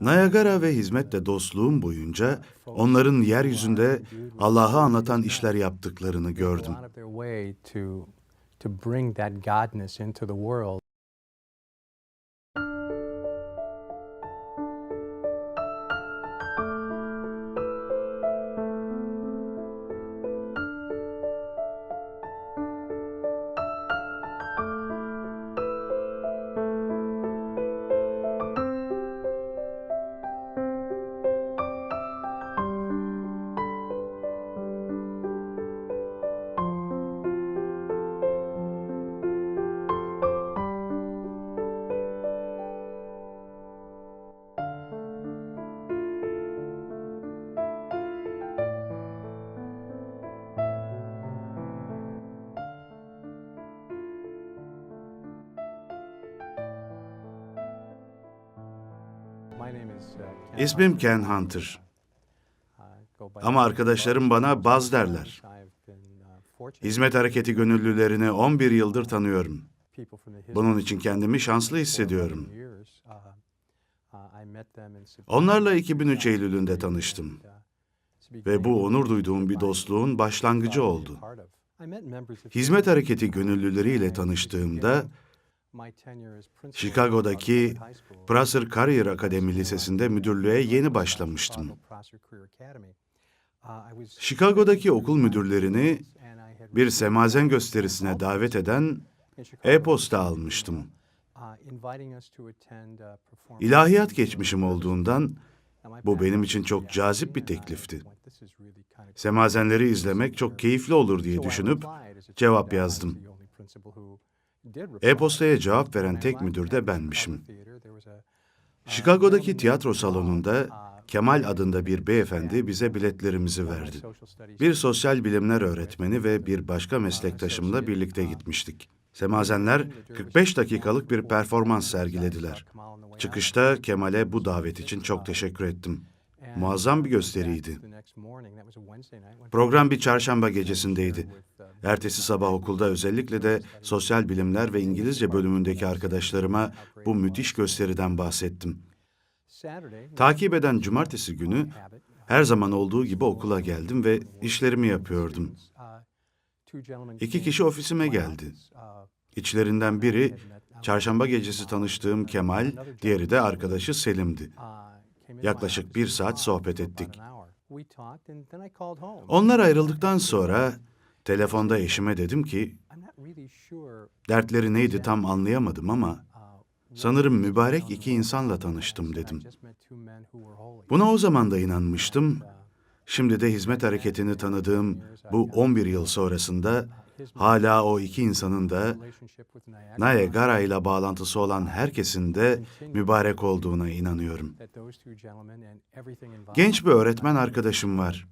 Niagara ve hizmetle dostluğum boyunca onların yeryüzünde Allah'ı anlatan işler yaptıklarını gördüm. İsmim Hunter. Ken Hunter. Uh, Ama arkadaşlarım bana Baz derler. Uh, Hizmet hareketi gönüllülerini 11 yıldır tanıyorum. Bunun için kendimi şanslı hissediyorum. 11 years. Uh, uh, Onlarla 2003 Eylül'ünde tanıştım. uh, Ve bu onur duyduğum bir dostluğun başlangıcı oldu. Hizmet hareketi uh, gönüllüleriyle tanıştığımda Chicago'daki Prosser Career Akademi Lisesi'nde müdürlüğe yeni başlamıştım. Uh, Chicago'daki okul müdürlerini bir semazen gösterisine davet eden e-posta almıştım. uh, uh, İlahiyat geçmişim olduğundan bu benim için çok cazip bir teklifti. went, "This is really kind of Semazenleri izlemek çok keyifli olur diye düşünüp cevap yazdım. E-postaya cevap veren tek müdür de benmişim. Chicago'daki tiyatro salonunda Kemal adında bir beyefendi bize biletlerimizi verdi. Bir sosyal bilimler öğretmeni ve bir başka meslektaşımla birlikte gitmiştik. Semazenler 45 dakikalık bir performans sergilediler. Çıkışta Kemal'e bu davet için çok teşekkür ettim. Muazzam bir gösteriydi. Program bir çarşamba gecesindeydi. Ertesi sabah okulda özellikle de sosyal bilimler ve İngilizce bölümündeki arkadaşlarıma bu müthiş gösteriden bahsettim. Takip eden cumartesi günü her zaman olduğu gibi okula geldim ve işlerimi yapıyordum. İki kişi ofisime geldi. İçlerinden biri çarşamba gecesi tanıştığım Kemal, diğeri de arkadaşı Selim'di. Yaklaşık bir saat sohbet ettik. Onlar ayrıldıktan sonra telefonda eşime dedim ki dertleri neydi tam anlayamadım ama sanırım mübarek iki insanla tanıştım dedim. Buna o zaman da inanmıştım. Şimdi de hizmet hareketini tanıdığım bu 11 yıl sonrasında hala o iki insanın da Niagara ile bağlantısı olan herkesin de mübarek olduğuna inanıyorum. Genç bir öğretmen arkadaşım var.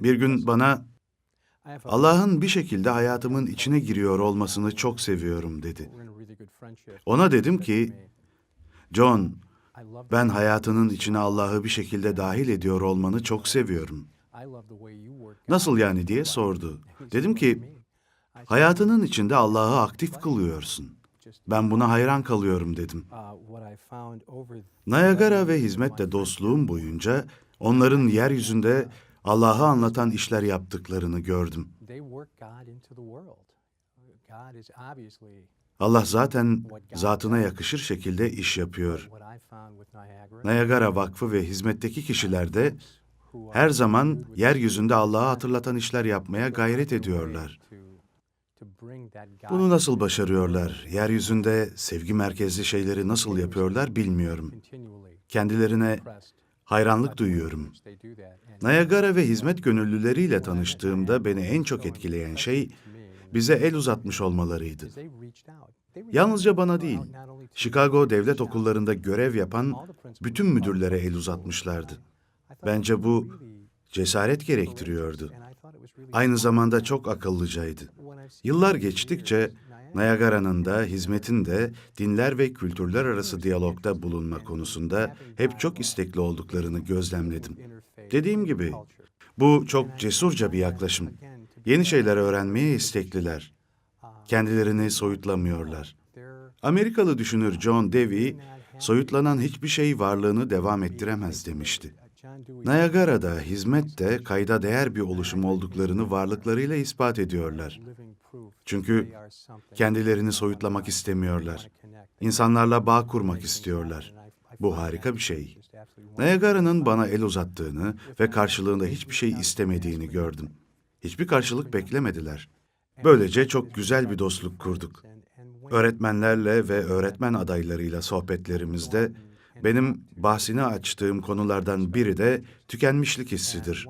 Bir gün bana Allah'ın bir şekilde hayatımın içine giriyor olmasını çok seviyorum dedi. Ona dedim ki, John, ben hayatının içine Allah'ı bir şekilde dahil ediyor olmanı çok seviyorum. Nasıl yani diye sordu. Dedim ki, hayatının içinde Allah'ı aktif kılıyorsun. Ben buna hayran kalıyorum dedim. Niagara ve hizmetle dostluğum boyunca onların yeryüzünde Allah'ı anlatan işler yaptıklarını gördüm. Allah zaten zatına yakışır şekilde iş yapıyor. Niagara Vakfı ve hizmetteki kişiler de her zaman yeryüzünde Allah'ı hatırlatan işler yapmaya gayret ediyorlar. Bunu nasıl başarıyorlar? Yeryüzünde sevgi merkezli şeyleri nasıl yapıyorlar bilmiyorum. Kendilerine hayranlık duyuyorum. Niagara ve hizmet gönüllüleriyle tanıştığımda beni en çok etkileyen şey bize el uzatmış olmalarıydı. Yalnızca bana değil, Chicago devlet okullarında görev yapan bütün müdürlere el uzatmışlardı. Bence bu cesaret gerektiriyordu. Aynı zamanda çok akıllıcaydı. Yıllar geçtikçe Niagara'nın da hizmetin de dinler ve kültürler arası diyalogda bulunma konusunda hep çok istekli olduklarını gözlemledim. Dediğim gibi bu çok cesurca bir yaklaşım. Yeni şeyler öğrenmeye istekliler. Kendilerini soyutlamıyorlar. Amerikalı düşünür John Dewey soyutlanan hiçbir şey varlığını devam ettiremez demişti. Niagara'da hizmet de kayda değer bir oluşum olduklarını varlıklarıyla ispat ediyorlar. Çünkü kendilerini soyutlamak istemiyorlar. İnsanlarla bağ kurmak istiyorlar. Bu harika bir şey. Niagara'nın bana el uzattığını ve karşılığında hiçbir şey istemediğini gördüm. Hiçbir karşılık beklemediler. Böylece çok güzel bir dostluk kurduk. Öğretmenlerle ve öğretmen adaylarıyla sohbetlerimizde benim bahsini açtığım konulardan biri de tükenmişlik hissidir.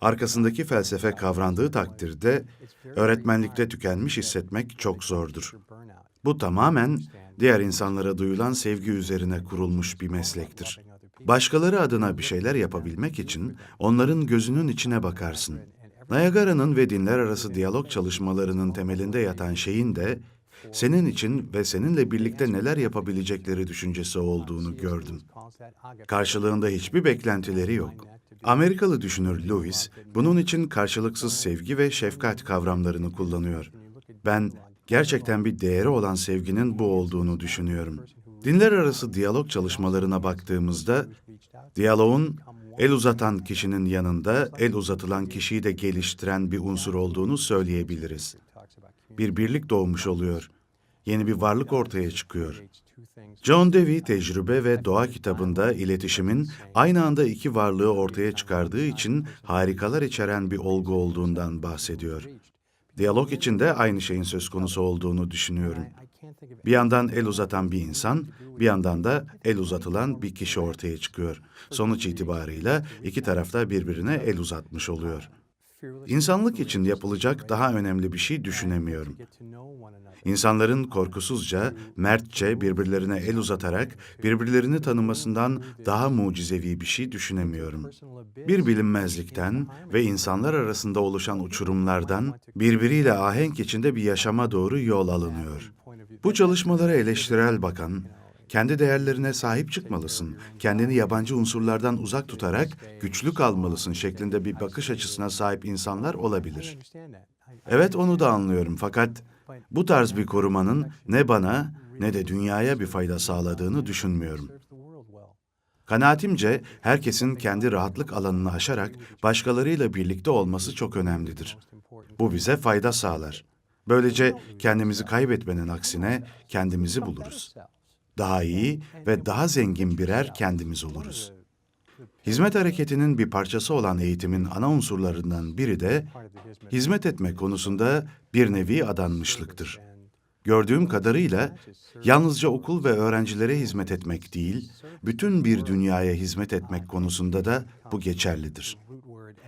Arkasındaki felsefe kavrandığı takdirde öğretmenlikte tükenmiş hissetmek çok zordur. Bu tamamen diğer insanlara duyulan sevgi üzerine kurulmuş bir meslektir. Başkaları adına bir şeyler yapabilmek için onların gözünün içine bakarsın. Niagara'nın ve dinler arası diyalog çalışmalarının temelinde yatan şeyin de senin için ve seninle birlikte neler yapabilecekleri düşüncesi olduğunu gördüm. Karşılığında hiçbir beklentileri yok. Amerikalı düşünür Lewis, bunun için karşılıksız sevgi ve şefkat kavramlarını kullanıyor. Ben gerçekten bir değeri olan sevginin bu olduğunu düşünüyorum. Dinler arası diyalog çalışmalarına baktığımızda, diyaloğun el uzatan kişinin yanında el uzatılan kişiyi de geliştiren bir unsur olduğunu söyleyebiliriz. Bir birlik doğmuş oluyor. Yeni bir varlık ortaya çıkıyor. John Dewey Tecrübe ve Doğa kitabında iletişimin aynı anda iki varlığı ortaya çıkardığı için harikalar içeren bir olgu olduğundan bahsediyor. Diyalog içinde aynı şeyin söz konusu olduğunu düşünüyorum. Bir yandan el uzatan bir insan, bir yandan da el uzatılan bir kişi ortaya çıkıyor. Sonuç itibarıyla iki tarafta birbirine el uzatmış oluyor. İnsanlık için yapılacak daha önemli bir şey düşünemiyorum. İnsanların korkusuzca, mertçe birbirlerine el uzatarak birbirlerini tanımasından daha mucizevi bir şey düşünemiyorum. Bir bilinmezlikten ve insanlar arasında oluşan uçurumlardan birbiriyle ahenk içinde bir yaşama doğru yol alınıyor. Bu çalışmalara eleştirel bakan, kendi değerlerine sahip çıkmalısın, kendini yabancı unsurlardan uzak tutarak güçlü kalmalısın şeklinde bir bakış açısına sahip insanlar olabilir. Evet onu da anlıyorum fakat bu tarz bir korumanın ne bana ne de dünyaya bir fayda sağladığını düşünmüyorum. Kanaatimce herkesin kendi rahatlık alanını aşarak başkalarıyla birlikte olması çok önemlidir. Bu bize fayda sağlar. Böylece kendimizi kaybetmenin aksine kendimizi buluruz. Daha iyi ve daha zengin birer kendimiz oluruz. Hizmet hareketinin bir parçası olan eğitimin ana unsurlarından biri de hizmet etme konusunda bir nevi adanmışlıktır. Gördüğüm kadarıyla yalnızca okul ve öğrencilere hizmet etmek değil, bütün bir dünyaya hizmet etmek konusunda da bu geçerlidir.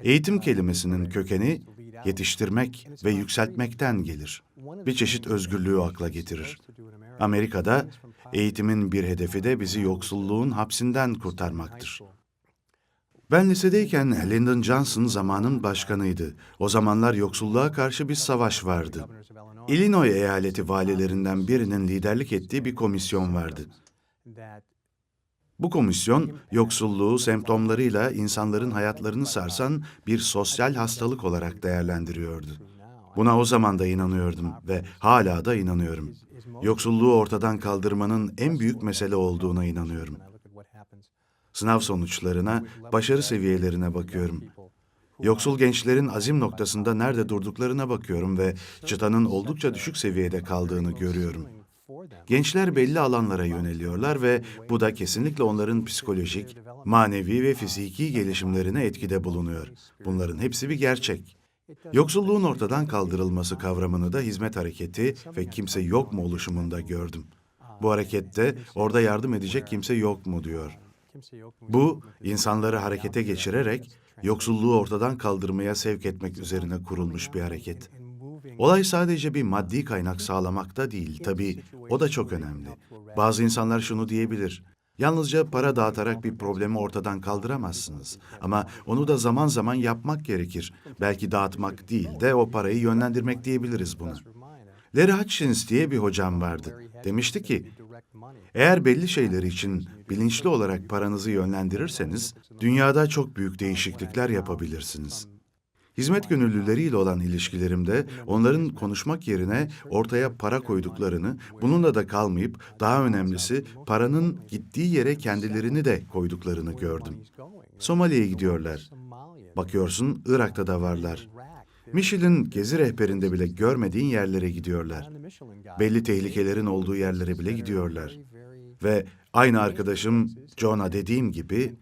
Eğitim kelimesinin kökeni yetiştirmek ve yükseltmekten gelir. Bir çeşit özgürlüğü akla getirir. Amerika'da eğitimin bir hedefi de bizi yoksulluğun hapsinden kurtarmaktır. Ben lisedeyken Lyndon Johnson zamanın başkanıydı. O zamanlar yoksulluğa karşı bir savaş vardı. Illinois eyaleti valilerinden birinin liderlik ettiği bir komisyon vardı. Bu komisyon, yoksulluğu semptomlarıyla insanların hayatlarını sarsan bir sosyal hastalık olarak değerlendiriyordu. Buna o zaman da inanıyordum ve hala da inanıyorum. Yoksulluğu ortadan kaldırmanın en büyük mesele olduğuna inanıyorum. Sınav sonuçlarına, başarı seviyelerine bakıyorum. Yoksul gençlerin azim noktasında nerede durduklarına bakıyorum ve çıtanın oldukça düşük seviyede kaldığını görüyorum. Gençler belli alanlara yöneliyorlar ve bu da kesinlikle onların psikolojik, manevi ve fiziki gelişimlerine etkide bulunuyor. Bunların hepsi bir gerçek. Yoksulluğun ortadan kaldırılması kavramını da hizmet hareketi ve kimse yok mu oluşumunda gördüm. Bu harekette orada yardım edecek kimse yok mu diyor. Bu, insanları harekete geçirerek yoksulluğu ortadan kaldırmaya sevk etmek üzerine kurulmuş bir hareket. Olay sadece bir maddi kaynak sağlamakta değil, tabii o da çok önemli. Bazı insanlar şunu diyebilir, yalnızca para dağıtarak bir problemi ortadan kaldıramazsınız. Ama onu da zaman zaman yapmak gerekir. Belki dağıtmak değil de o parayı yönlendirmek diyebiliriz buna. Larry Hutchins diye bir hocam vardı. Demişti ki, eğer belli şeyler için bilinçli olarak paranızı yönlendirirseniz, dünyada çok büyük değişiklikler yapabilirsiniz. Hizmet gönüllüleriyle olan ilişkilerimde onların konuşmak yerine ortaya para koyduklarını, bununla da kalmayıp daha önemlisi paranın gittiği yere kendilerini de koyduklarını gördüm. Somali'ye gidiyorlar. Bakıyorsun Irak'ta da varlar. Michelin gezi rehberinde bile görmediğin yerlere gidiyorlar. Belli tehlikelerin olduğu yerlere bile gidiyorlar. Ve aynı arkadaşım Jonah dediğim gibi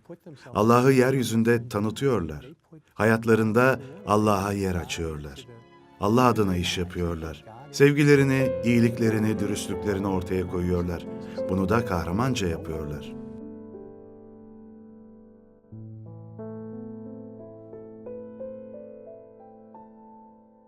Allah'ı yeryüzünde tanıtıyorlar. Hayatlarında Allah'a yer açıyorlar. Allah adına iş yapıyorlar. Sevgilerini, iyiliklerini, dürüstlüklerini ortaya koyuyorlar. Bunu da kahramanca yapıyorlar.